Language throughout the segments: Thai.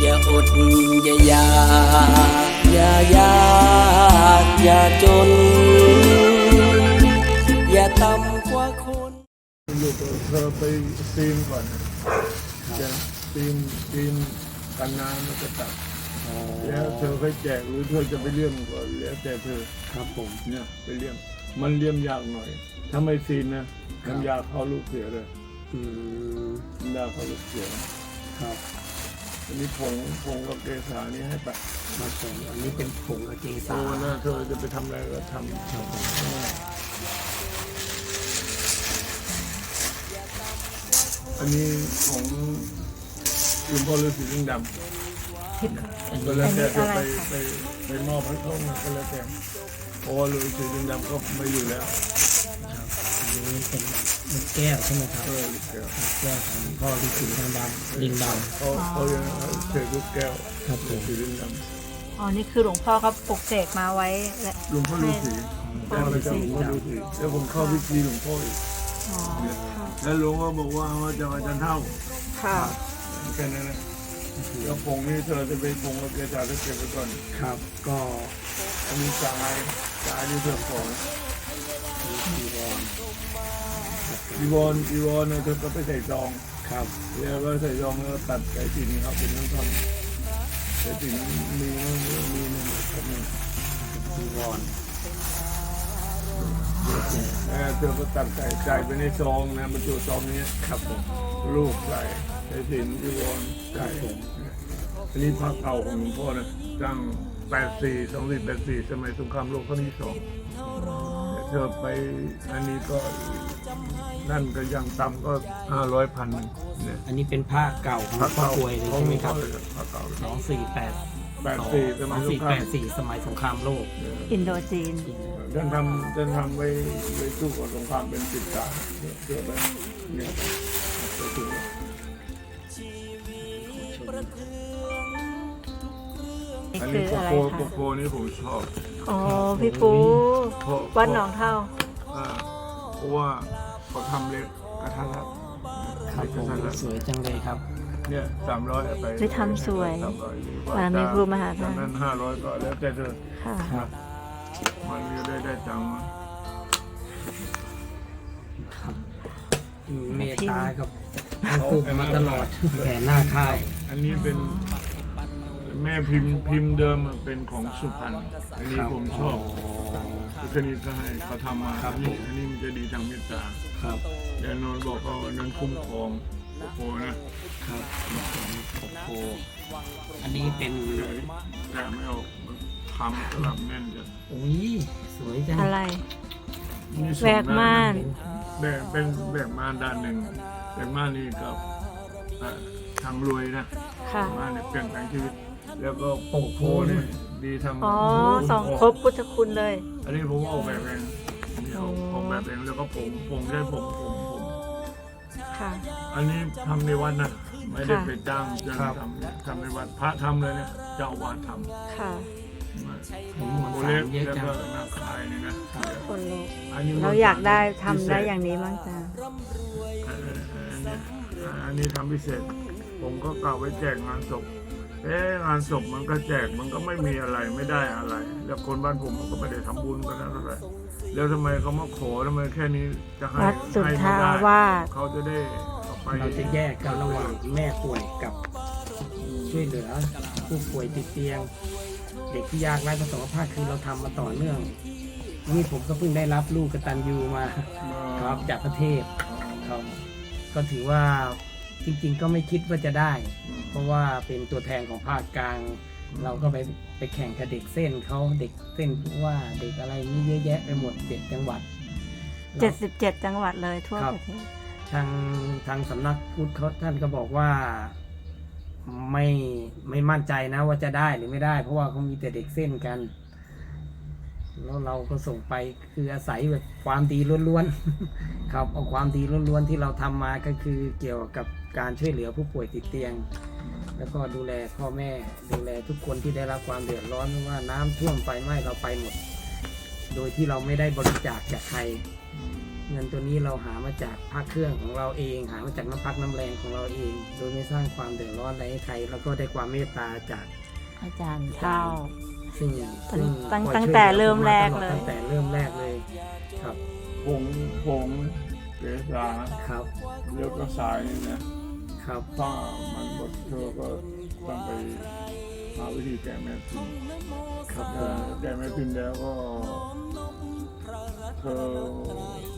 อย่าอดอย่าอยากอย่ายากอย่าจน อย่าต่ำกว่าคนอยู่กับเธอไปซีนก่อนนะจะซีนซีนกันน้ำแล้วก็ตัดแล้วเธอค่อยแจกหรือเธอจะไปเลี่ยมก่อนแล้วแต่เธอครับผมเนี่ยไปเลี่ยมมันเลี่ยมยากหน่อย ถ้าไม่ซีนนะน้ำยาเข้าลูกเสือเลยอืมน้ำยาเข้าลูกเสือครับ อันนี้ผงผงกับเกสานี่ให้ไปครับผมอันนี้เป็นผงกับเกโอ้สานะเธอจะไปทำอะไรก็ทำครับผมอันนี้ของหลวงพ่อฤาษีลิงดำอันก็นี้แล้วแต่จะไปไปไปมอบให้เขาก็แล้วแต่เพราะว่าฤาษีลิงดำก็ไม่อยู่แล้วครับอันนี้เป็น ลูกแก้วใช่ไหมครับเออลูกแก้วลูกแก้วของพ่อฤาษีทางดำลิงดเขาเขายังเสกลูกแก้วำครับผฤามษีลิงดอ๋อนี่คือหลวงพ่อเขาปลุกเสกมาไว้และำหลวงพ่อฤาษีพ่อแล้วฤาก็ษีหลวงพ่อฤาษีแล้วผมเข้าพิธีหลวงพ่ออีกอ๋อแล้วหลวงพ่อบอกว่าว่าจะอาจารย์เท่าค่ะแค่นั้นนะแล้วผงนี่เธอจะไปผงกับเกจาจะเก็บไว้ก่อนครับ ก็อันนี้สายสายที่เธอขอนะมีจีวร อีวอนอีวอนเนี่ยเธอก็ไปใส่ซองครับแล้วก็ใส่ยองแล้วตัดไก่สินครับเป็นน้ำทำไก่สินมีมั้งมีมั้งครับนี่จีวรเออเธอก็ตัดไก่ไก่ไปในซองนะบรรจุซองนี้ครับผมลูกไก่ไก่สินยีวอนไก่อันนี้พระเก่าของหลวงพ่อนะตั้งแปดสี่สองสี่แปดสี่สมัยสงครามโลกครั้งที่สอง เธอไปอันนี้ก็นั่นก็ยังต่ำก็ห้าร้อยพันเนี่ยอันนี้เป็นผ้าเก่าของพระพ่อเก่าป่วยเลยของใช่หไหลมวงคพ่รัอบเลยพระเก่าเลยสองสี่แปดแปดสี่สสมัอยงสสี่งคราแปมดสี่สมัยสงครามโลก อินโดจีนท่านทำท่านทำไว้ไว้สู้กับสงครามเป็นสิบตาเนี่ยเพื่อไปเนี่ยไปถึ งนี่อันคืนี้อโกอะไรโก้คะโกโก้นี่ผมชอบอ๋อพี่ปูเพราะวัดหนองเท่า อ่าเพราะว่าเขาทำเล็กกระทัดรัดครับผมเล็กกะทัดรัดสวยจังเลยครับ เนี่ยสามร้อยไปไปทำสวย300บารมีครูมหาธาตุจากนั้นห้าร้อยก็แล้วแต่เธอค่ะ ครับ มันก็ได้ได้ตังค์มาครับเมตตากับปลูกมาตลอดแผ่หน้าค่าย อันนี้เป็น แม่พิมพ์พิมพ์เดิมมันเป็นของสุพรรณอันนี้ผมชอบพุทธนิก็ให้เขาทำมาครับอันนี้อันนี้มันจะดีทางเมตตาครับแต่นนท์บอกว่าอันนั้นคุ้มครองโอ้โหนะครับโอ้โหอันนี้เป็นแต่ไม่เอาทำสลับแน่นจะอุ้ยสวยจังอะไรนี่สองแหวกม่านแบกเป็นแบกม่านด้านหนึ่งแบกม่านนี่กับเอ่อทางรวยนะค่ะม่านเนี่ยเปลี่ยนแปลงชีวิต แล้วก็โปกโพนี่ดีทางอ๋อคุ้มสองครครบพุทธคุณเลย อันนี้ผมออกแบบเองอันนี้เอาอ๋อออกแบบเองแล้วก็ผมผมใช้ผมผมผมค่ะ อันนี้ทำในวัดนะไม่ได้ค่ะไปจ้างเจ้าหน้าที่ทำเนี่ยทำในวัดพระทำเลยเนี่ยเจ้าอาวาดทำค่ะ ผมมวลโอสาเล็รกเยอะแล้วจังก็นักขายนี่นะคนลุกอันนี้เราอยากได้ทำได้อย่างนี้บ้างจ้ะอันนี้อันนี้ทำพิเศษ ผมก็กล่าวไว้แจกงานศพ เอ๊ะงานศพมันก็แจกมันก็ไม่มีอะไรไม่ได้อะไร แล้วคนบ้านผมมันก็ไม่ได้ทำบุญกันนะเท่าไหร่แล้วทำไมเขามาขอทำไมแค่นี้จะให้วัดสุทให้ธาไม่ได้วาสเขาจะได้เอาไปเราจะแยกกันระหว่างแม่ป่วยกับช่วยเหลือ ผู้ป่วยติดเตียง เด็กที่ยากไร้ประสบภาพคือเราทำมาต่อเนื่องนี่ผมก็เพิ่งได้รับลูกกตันยูมาครับจากประเทศครับก็ถือว่าจริง ๆ ก็ไม่คิดว่าจะได้ เพราะว่าเป็นตัวแทนของภาคกลาง เราก็ไปไปแข่งกับเด็กเส้นเขาเด็กเส้นผู้ว่าเด็กอะไรนี่เยอะแยะไปหมดเจ็ดจังหวัดเจ็ดสิบเจ็ดจังหวัดเลยทั่วครับประเทศทางทางสำนักพุทธเขาท่านก็บอกว่าไม่ไม่มั่นใจนะว่าจะได้หรือไม่ได้ เพราะว่าเขามีแต่เด็กเส้นกัน แล้วเราก็ส่งไปคืออาศัยแบบความดีล้วนๆครับเอาความดีล้วนๆที่เราทำมาก็คือเกี่ยวกับการช่วยเหลือผู้ป่วยติดเตียง แล้วก็ดูแลพ่อแม่ดูแลทุกคนที่ได้รับความเดือดร้อนไม่ว่าน้ำท่วมไฟไหม้เราไปหมด โดยที่เราไม่ได้บริจาคจากใคร เงินตัวนี้เราหามาจากภาคเครื่องของเราเอง หามาจากน้ำพักน้ำแรงของเราเอง โดยไม่สร้างความเดือดร้อนอะไรให้ใคร แล้วก็ได้ความเมตตาจากอาจารย์เท่าซึ่งซึ่งตั้งคอยตั้งช่วยแต่หลือเริ่มผาแรกตอดเลยตั้งแต่เริ่มแรกเลยครับผงผงเกษาครับเรียกก็สายนี่นะ ครับถ้ามันหมดเธอก็ต้องไปหาวิธีแก้แม่พิมพ์ครับเออแก้แม่พิมพ์แล้วก็เธอ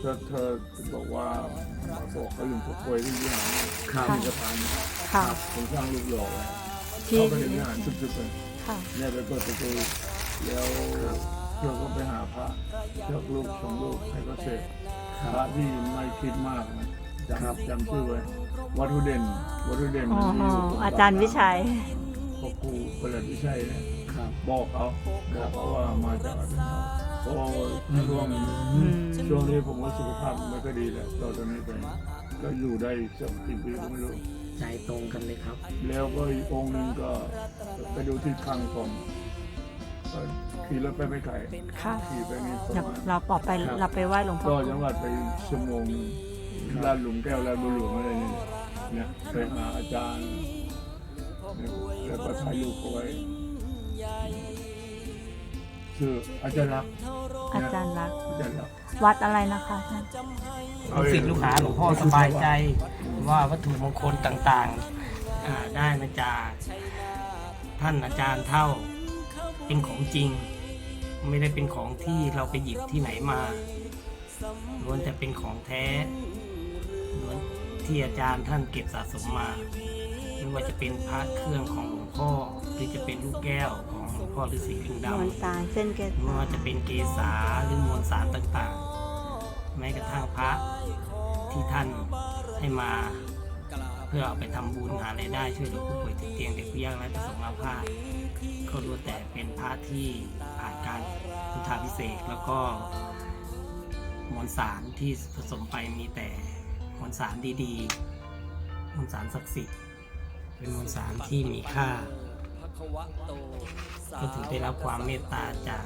เธอเธอบอกว่ามาบอกเขาอยู่พวกควยที่วิหารครับที่สะพานค่ะ ผมสร้างรูปหล่อไว้ที่ เขาไปในวิหารสุดๆเลยค่ะ เนี่ยไปเปิดประตูแล้วเธอก็ไปหาพระเลือกลูกสองลูกให้เขาเสร็จพระที่ไม่คิดมากนะครับจำจำชื่อไว้ วัตถุเด่นวัตถุเด่นอ๋อที่ยู่ตงอาจารย์วิชัยพ่อครูประหลัดวิชัยเนี่ยครับ บอกเขาบอกเขาว่ามาจากอาจารย์เขาเพราะว่าช่วงอืม ช่วงนี้ผมว่าสุขภาพไม่ค่อยดีแล้วต่อจากนี้ไปก็อยู่ได้สักกี่ปีก็ไม่รู้ ใจตรงกันเลยครับ แล้วก็อีกองค์หนึ่งก็ไปดูที่คลังผมก็ขี่รถไปไม่ไกลค่ะขี่ไปนี่ประเดี๋ยวมาณเราปอไปครับเราไปไหว้หลวงพ่อก็จังหวัดไปชั่วโมงหนึ่ง ลาดหลุมแก้วลาดบุญหลวงอะไรนี่เนี่ยไปหาอาจารย์เนี่ยแล้วก็ถ่ายรูปเอาไว้คืออาจารย์รักษณ์อาจารย์รัก อาจารย์รักษณ์วัดอะไรนะคะท่านลูกศิษย์ลูกหาหลวงพ่อสบายใจว่าวัตถุมงคลต่างๆอ่าได้มาจากท่านอาจารย์เท่าเป็นของจริง ไม่ได้เป็นของที่เราไปหยิบที่ไหนมาล้วนแต่เป็นของแท้ ล้วนที่อาจารย์ท่านเก็บสะสมมาไม่ว่าจะเป็นพระเครื่องของหลวงพ่อหรือจะเป็นลูกแก้วของหลวงพ่อฤาษีลิงมดำวลสารเส้นเกศไม่ว่าจะเป็นเกษาหรือมวลสารต่างๆ แม้กระทั่งพระที่ท่านให้มา เพื่อเอาไปทำบุญหารายได้ช่วยเหลือผู้ป่วยติดเตียงเด็กผู้ยากไร้ประสงค์อาภาสก็ล้วนแต่เป็นพระที่ผ่านการพุทธาพิเศษกแล้วก็มวลสารที่ผสมไปมีแต่ มวลสารดีๆ มวลสารศักดิ์สิทธิ์ เป็นมวลสารที่มีค่า ก็ถึงได้รับความเมตตาจาก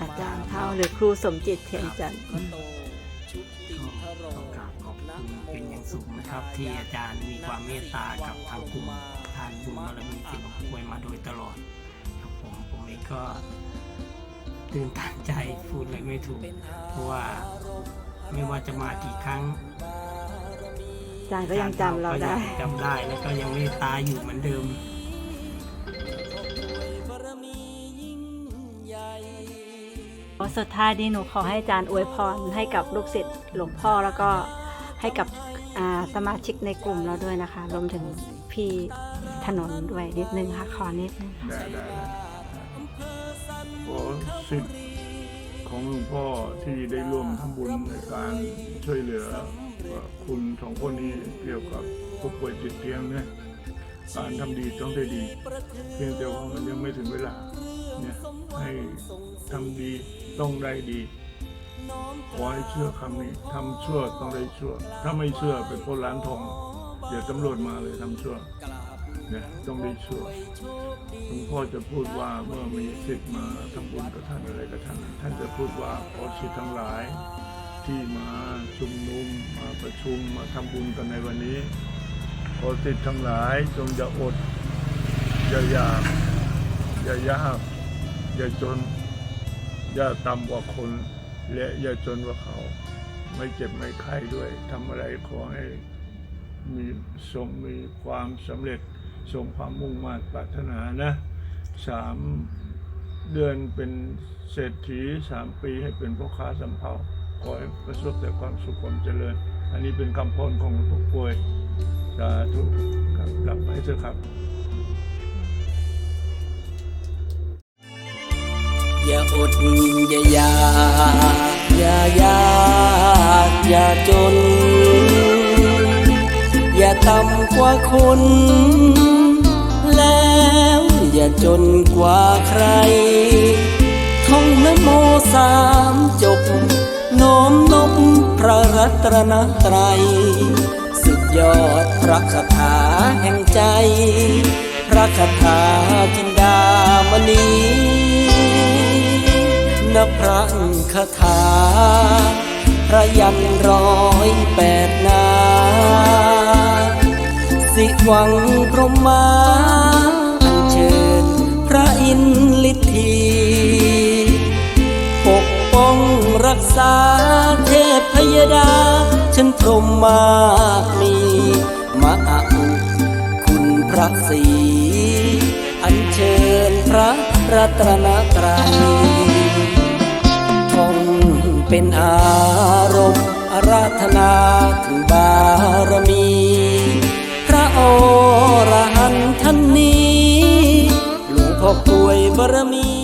อาจารย์เท่าหรือครูสมจิตเทียนจันทร์ก็ต้องกราบขอบคุณเป็นอย่างสูงนะครับ ที่อาจารย์มีความเมตตากับทางกลุ่มทานบุญบารมีสิงห์ป่วยมาโดยตลอดครับผมผมเองก็ตื่นตันใจพูดเลยไม่ถูก เพราะว่า ไม่ว่าจะมากี่ครั้งอาจารย์ก็ยังจำเราได้ ก็ยังจำได้แล้วก็ยังเมตตาอยู่เหมือนเดิมสุดท้ายนี้หนูขอให้อาจารย์อวยพรให้กับลูกศิษย์หลวงพ่อแล้วก็ให้กับอ่าสมาชิกในกลุ่มเราด้วยนะคะ รวมถึงพี่ถนนด้วยนิดนึงค่ะ ขอนิดนึงค่ะ ได้ได้ได้โอ้สิทธิ์ ของหลวงพ่อที่ได้ร่วมทำบุญในการช่วยเหลือคุณสองคนนี้เกี่ยวกับผู้ป่วยติดเตียงเนี่ยการทำดีต้องได้ดี เพียงแต่ว่ามันยังไม่ถึงเวลาเนี่ยให้ทำดีต้องได้ดีขอให้เชื่อคำนี้ทำชั่วต้องได้ชั่ว ถ้าไม่เชื่อเป็นคนล้างทอง เดี๋ยวตำรวจมาเลยทำชั่ว นี่ยต้องได้ช่วหลวงพ่อจะพูดว่าเมื่อมีสิทธิ์มาทำบุญกับท่านอะไรกับท่าน ท่านจะพูดว่าขอสิทธิ์ทั้งหลายที่มาชุมนุมมาประชุมมาทำบุญกันในวันนี้ ขอสิทธิ์ทั้งหลายจงอย่าอด อย่าอยาก อย่ายาก อย่าจน อย่าต่ำกว่าคน และอย่าจนกว่าเขา ไม่เจ็บไม่ไข้ด้วยทำอะไรขอให้มีสมมีความสำเร็จ สมความมุ่งมั่นปรารถนานะสามเดือนเป็นเศรษฐีสามปีให้เป็นพ่อค้าสำเภาขอให้ประสบแต่ความสุขความเจริญ อันนี้เป็นคำพรของหลวงพ่อป่วยสาธุครับกลับไปเถอะครับอย่าอดอย่าอยากอย่ายากอย่าจน ต่ำกว่าคน แล้วอย่าจนกว่าใคร ท่องนโมสามจบ น้อมนบพระรัตนตรัย สุดยอดพระคาถาแห่งใจ พระคาถาจินดามณีนนพระคาถาพระยันร้อยแปด นาสิหวังพรหมาอัญเชิญพระอินทรทธีปกป้องรักษาเทพพยดา ฉันพรหมมากมีมาอุคุณพระศรีอัญเชิญพระรัตนตรัยท่องเป็นอารมณ์อาราธนาถึงบารมี ระอรหันท่านนี้ หลวงพ่อกลวยบารมี